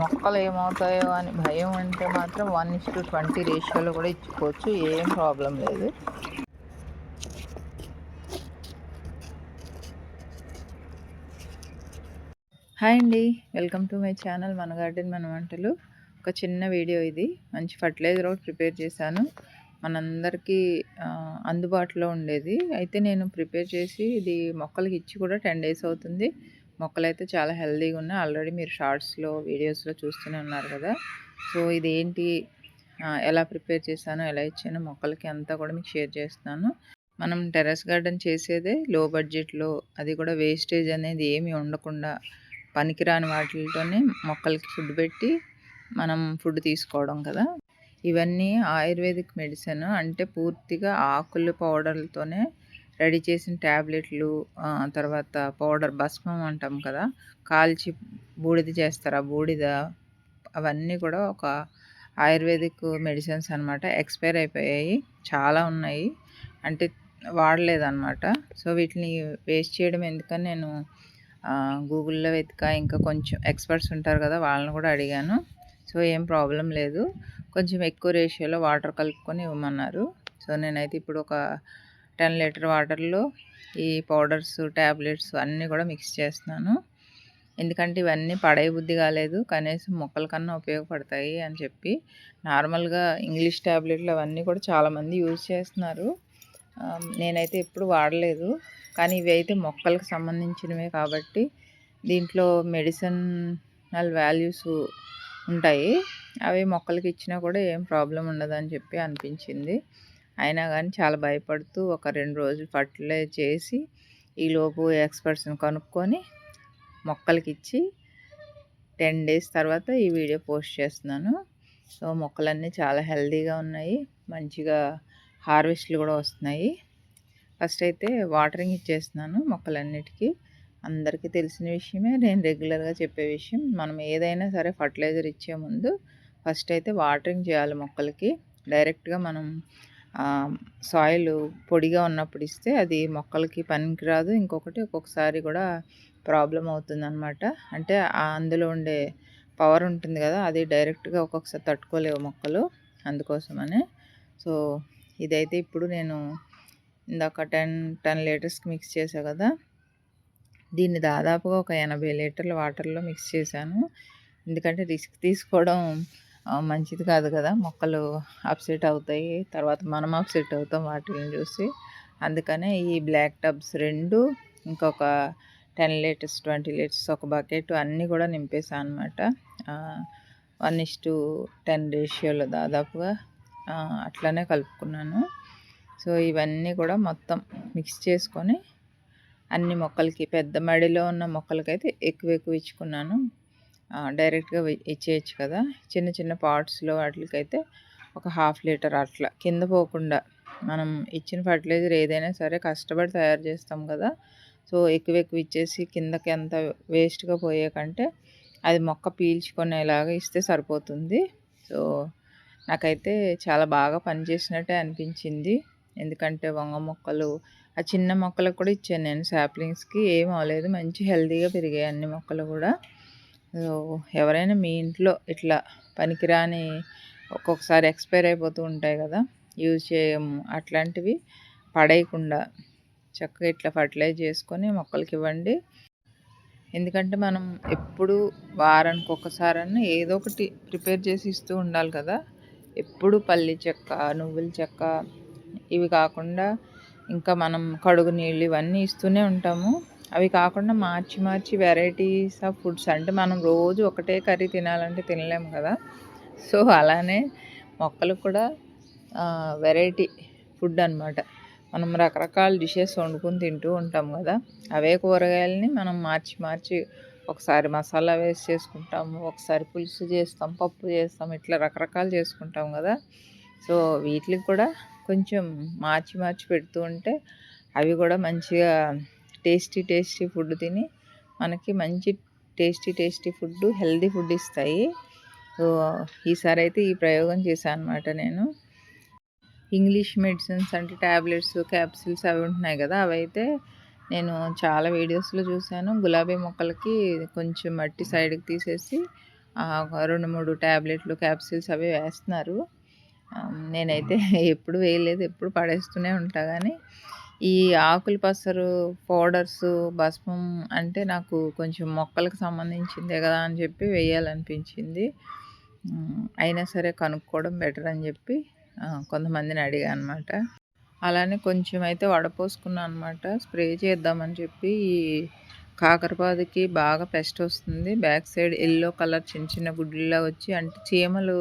మొక్కలు ఏమవుతాయో అని భయం అంటే మాత్రం వన్ ఇస్ టు ట్వంటీ రేషియోలో కూడా ఇచ్చుకోవచ్చు. ఏం ప్రాబ్లం లేదు. హాయ్ అండి. వెల్కమ్ టు మై ఛానల్ మన గార్డెన్ మన వంటలు ఒక చిన్న వీడియో ఇది. మంచి ఫర్టిలైజర్ ఒకటి ప్రిపేర్ చేశాను. మనందరికీ అందుబాటులో ఉండేది. అయితే నేను ప్రిపేర్ చేసి ఇది మొక్కలకి ఇచ్చి కూడా టెన్ డేస్ అవుతుంది. మొక్కలు అయితే చాలా హెల్దీగా ఉన్నాయి. ఆల్రెడీ మీరు షార్ట్స్లో వీడియోస్లో చూస్తూనే ఉన్నారు కదా. సో ఇది ఏంటి ఎలా ప్రిపేర్ చేశాను ఎలా ఇచ్చాను మొక్కలకి అంతా కూడా మీకు షేర్ చేస్తున్నాను. మనం టెర్రస్ గార్డెన్ చేసేదే లో బడ్జెట్లో అది కూడా వేస్టేజ్ అనేది ఏమీ ఉండకుండా పనికిరాని వాటితోనే మొక్కలకి ఫుడ్ పెట్టి మనం ఫుడ్ తీసుకోవడం కదా. ఇవన్నీ ఆయుర్వేదిక్ మెడిసిన్ అంటే పూర్తిగా ఆకులు పౌడర్లతోనే రెడీ చేసిన ట్యాబ్లెట్లు తర్వాత పౌడర్ భస్మం అంటాం కదా కాల్చి బూడిద చేస్తారు. ఆ బూడిద అవన్నీ కూడా ఒక ఆయుర్వేదిక్ మెడిసిన్స్ అనమాట ఎక్స్పైర్ అయిపోయాయి. చాలా ఉన్నాయి. అంటే వాడలేదన్నమాట. సో వీటిని వేస్ట్ చేయడం ఎందుకని నేను గూగుల్లో వెతిక ఇంకా కొంచెం ఎక్స్పర్ట్స్ ఉంటారు కదా వాళ్ళని కూడా అడిగాను. సో ఏం ప్రాబ్లం లేదు. కొంచెం ఎక్కువ రేషియోలో వాటర్ కలుపుకొని ఇవ్వమన్నారు. సో నేనైతే ఇప్పుడు ఒక టెన్ లీటర్ వాటర్లో ఈ పౌడర్స్ ట్యాబ్లెట్స్ అన్నీ కూడా మిక్స్ చేస్తున్నాను. ఎందుకంటే ఇవన్నీ పడే బుద్ధి కాలేదు. కనీసం మొక్కల కన్నా ఉపయోగపడతాయి అని చెప్పి. నార్మల్గా ఇంగ్లీష్ ట్యాబ్లెట్లు అవన్నీ కూడా చాలామంది యూజ్ చేస్తున్నారు. నేనైతే ఎప్పుడు వాడలేదు. కానీ ఇవి అయితే మొక్కలకు సంబంధించినవే కాబట్టి దీంట్లో మెడిసినల్ వాల్యూస్ ఉంటాయి. అవి మొక్కలకి ఇచ్చినా కూడా ఏం ప్రాబ్లం ఉండదని చెప్పి అనిపించింది. అయినా కానీ చాలా భయపడుతూ ఒక రెండు రోజులు ఫర్టిలైజ్ చేసి ఈలోపు ఎక్స్పర్ట్స్ని కనుక్కొని మొక్కలకి ఇచ్చి టెన్ డేస్ తర్వాత ఈ వీడియో పోస్ట్ చేస్తున్నాను. సో మొక్కలన్నీ చాలా హెల్తీగా ఉన్నాయి. మంచిగా హార్వెస్ట్లు కూడా వస్తున్నాయి. ఫస్ట్ అయితే వాటరింగ్ ఇచ్చేస్తున్నాను మొక్కలన్నిటికీ. అందరికీ తెలిసిన విషయమే నేను రెగ్యులర్గా చెప్పే విషయం. మనం ఏదైనా సరే ఫర్టిలైజర్ ఇచ్చే ముందు ఫస్ట్ అయితే వాటరింగ్ చేయాలి మొక్కలకి. డైరెక్ట్గా మనం సాయిల్ పొడిగా ఉన్నప్పుడు ఇస్తే అది మొక్కలకి పనికిరాదు. ఇంకొకటి ఒక్కొక్కసారి కూడా ప్రాబ్లం అవుతుంది అనమాట అంటే అందులో ఉండే పవర్ ఉంటుంది కదా అది డైరెక్ట్గా ఒక్కొక్కసారి తట్టుకోలేవు మొక్కలు అందుకోసమనే. సో ఇదైతే ఇప్పుడు నేను ఇందాక టెన్ టెన్ లీటర్స్కి మిక్స్ చేసా కదా దీన్ని దాదాపుగా ఒక ఎనభై లీటర్ల వాటర్లో మిక్స్ చేశాను. ఎందుకంటే రిస్క్ తీసుకోవడం మంచిది కాదు కదా. మొక్కలు అప్సెట్ అవుతాయి. తర్వాత మనం అప్సెట్ అవుతాం వాటిని చూసి. అందుకనే ఈ బ్లాక్ టబ్స్ రెండు ఇంకొక టెన్ లీటర్స్ ట్వంటీ లీటర్స్ ఒక బకెట్ అన్నీ కూడా నింపేసాను అనమాట వన్ ఇస్ టు టెన్ రేషియోలో దాదాపుగా. అట్లనే అట్లానే కలుపుకున్నాను. సో ఇవన్నీ కూడా మొత్తం మిక్స్ చేసుకొని అన్ని మొక్కలకి పెద్ద మడిలో ఉన్న మొక్కలకైతే ఎక్కువ ఎక్కువ ఇచ్చుకున్నాను. డైరెక్ట్గా ఇచ్చేయచ్చు కదా. చిన్న చిన్న పార్ట్స్లో వాటికైతే ఒక హాఫ్ లీటర్ అట్లా. కింద పోకుండా మనం ఇచ్చిన ఫర్టిలైజర్ ఏదైనా సరే కష్టపడి తయారు చేస్తాం కదా. సో ఎక్కువ ఎక్కువ ఇచ్చేసి కిందకి ఎంత వేస్ట్గా పోయే కంటే అది మొక్క పీల్చుకునేలాగా ఇస్తే సరిపోతుంది. సో నాకైతే చాలా బాగా పనిచేసినట్టే అనిపించింది. ఎందుకంటే వంగ మొక్కలు ఆ చిన్న మొక్కలకు కూడా ఇచ్చాను నేను సాప్లింగ్స్కి ఏం అవ్వలేదు మంచి హెల్తీగా పెరిగాయి అన్ని మొక్కలు కూడా. ఎవరైనా మీ ఇంట్లో ఇట్లా పనికిరాని ఒక్కొక్కసారి ఎక్స్పైర్ అయిపోతూ ఉంటాయి కదా యూజ్ చేయము. అట్లాంటివి పడేయకుండా చక్కగా ఇట్లా ఫర్టిలైజ్ చేసుకొని మొక్కలకి ఇవ్వండి. ఎందుకంటే మనం ఎప్పుడు వారానికి ఒకసారన్నా ఏదో ఒకటి ప్రిపేర్ చేసి ఇస్తూ ఉండాలి కదా. ఎప్పుడు పల్లి చెక్క నువ్వుల చెక్క ఇవి కాకుండా ఇంకా మనం కడుగు నీళ్ళు ఇవన్నీ ఇస్తూనే ఉంటాము. అవి కాకుండా మార్చి మార్చి వెరైటీస్ ఆఫ్ ఫుడ్స్. అంటే మనం రోజు ఒకటే కర్రీ తినాలంటే తినలేము కదా. సో అలానే మొక్కలకు కూడా వెరైటీ ఫుడ్ అన్నమాట. మనం రకరకాల డిషెస్ వండుకొని తింటూ ఉంటాం కదా. అవే కూరగాయలని మనం మార్చి మార్చి ఒకసారి మసాలా వేసి చేసుకుంటాము ఒకసారి పులుసు చేస్తాం పప్పు చేస్తాం ఇట్లా రకరకాలు చేసుకుంటాం కదా. సో వీటికి కూడా కొంచెం మార్చి మార్చి పెడుతూ ఉంటే అవి కూడా మంచిగా టేస్టీ టేస్టీ ఫుడ్ తిని మనకి మంచి tasty tasty food healthy food ఇస్తాయి ఈసారి అయితే ఈ ప్రయోగం చేశాను అనమాట నేను ఇంగ్లీష్ మెడిసిన్స్ అంటే ట్యాబ్లెట్స్ క్యాప్సిల్స్ అవి ఉంటున్నాయి కదా అవి అయితే నేను చాలా వీడియోస్లో చూశాను గులాబీ మొక్కలకి కొంచెం మట్టి సైడ్కి తీసేసి ఒక 2, 3 టాబ్లెట్లు, అవి వేస్తున్నారు. నేనైతే ఎప్పుడు వేయలేదు. ఎప్పుడు పడేస్తూనే ఉంటా కానీ ఈ ఆకుల పసరు పౌడర్సు, భస్మం అంటే నాకు కొంచెం మొక్కలకు సంబంధించిందే కదా అని చెప్పి వేయాలనిపించింది. అయినా సరే కనుక్కోవడం బెటర్ అని చెప్పి కొంతమందిని అడిగా అనమాట. అలానే కొంచెం అయితే వడపోసుకున్నాను అనమాట. స్ప్రే చేద్దామని చెప్పి ఈ కాకరపాదుకి బాగా పెస్ట్ వస్తుంది. బ్యాక్ సైడ్ ఎల్లో కలర్ చిన్న చిన్న గుడ్లులా వచ్చి అంటే చీమలు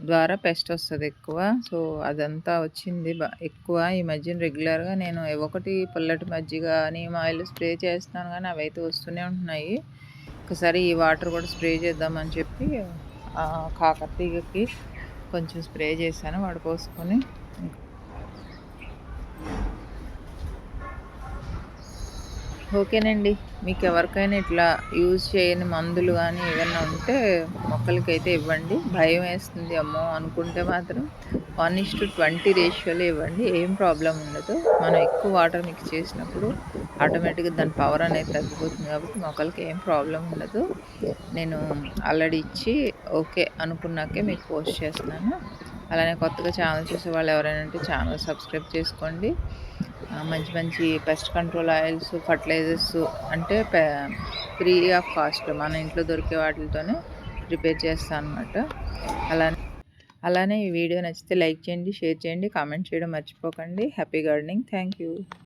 ద్వారా పెస్ట్ వస్తుంది ఎక్కువ. సో, అదంతా వచ్చింది ఎక్కువ ఈ మధ్యన రెగ్యులర్‌గా నేను ఒకటి పుల్లటి మజ్జిగ, నీమ్ ఆయిల్ స్ప్రే చేస్తాను కానీ అవి అవైతే వస్తూనే ఉంటున్నాయి. ఒకసారి ఈ వాటర్ కూడా స్ప్రే చేద్దామని చెప్పి కాకతీగకి కాకర తీగకి కొంచెం స్ప్రే చేశాను వాడు పోసుకొని ఓకేనండి. మీకు ఎవరికైనా ఇట్లా యూజ్ చేయని మందులు కానీ ఏదైనా ఉంటే మొక్కలకైతే ఇవ్వండి. భయం వేస్తుంది అమ్మో అనుకుంటే మాత్రం 1:20 రేషియోలో ఇవ్వండి. ఏం ప్రాబ్లం ఉండదు. మనం ఎక్కువ వాటర్ మిక్స్ చేసినప్పుడు ఆటోమేటిక్‌గా దాని పవర్ అనేది తగ్గిపోతుంది కాబట్టి మొక్కలకి ఏం ప్రాబ్లం ఉండదు. నేను ఆల్రెడీ ఇచ్చి ఓకే అనుకున్నాకే మీకు పోస్ట్ చేస్తున్నాను. అలానే కొత్తగా ఛానల్ చూసేవాళ్ళు ఎవరైనా ఉంటే ఛానల్ సబ్స్క్రైబ్ చేసుకోండి. మంచి మంచి పెస్ట్ కంట్రోల్ ఆయిల్స్, ఫర్టిలైజర్స్ అంటే ఫ్రీ ఆఫ్ కాస్ట్ మన ఇంట్లో దొరికే వాటితోనే ప్రిపేర్ చేస్తాను అనమాట. అలానే అలానే ఈ వీడియో నచ్చితే లైక్ చేయండి, షేర్ చేయండి, కామెంట్ చేయడం మర్చిపోకండి. Happy gardening. Thank you.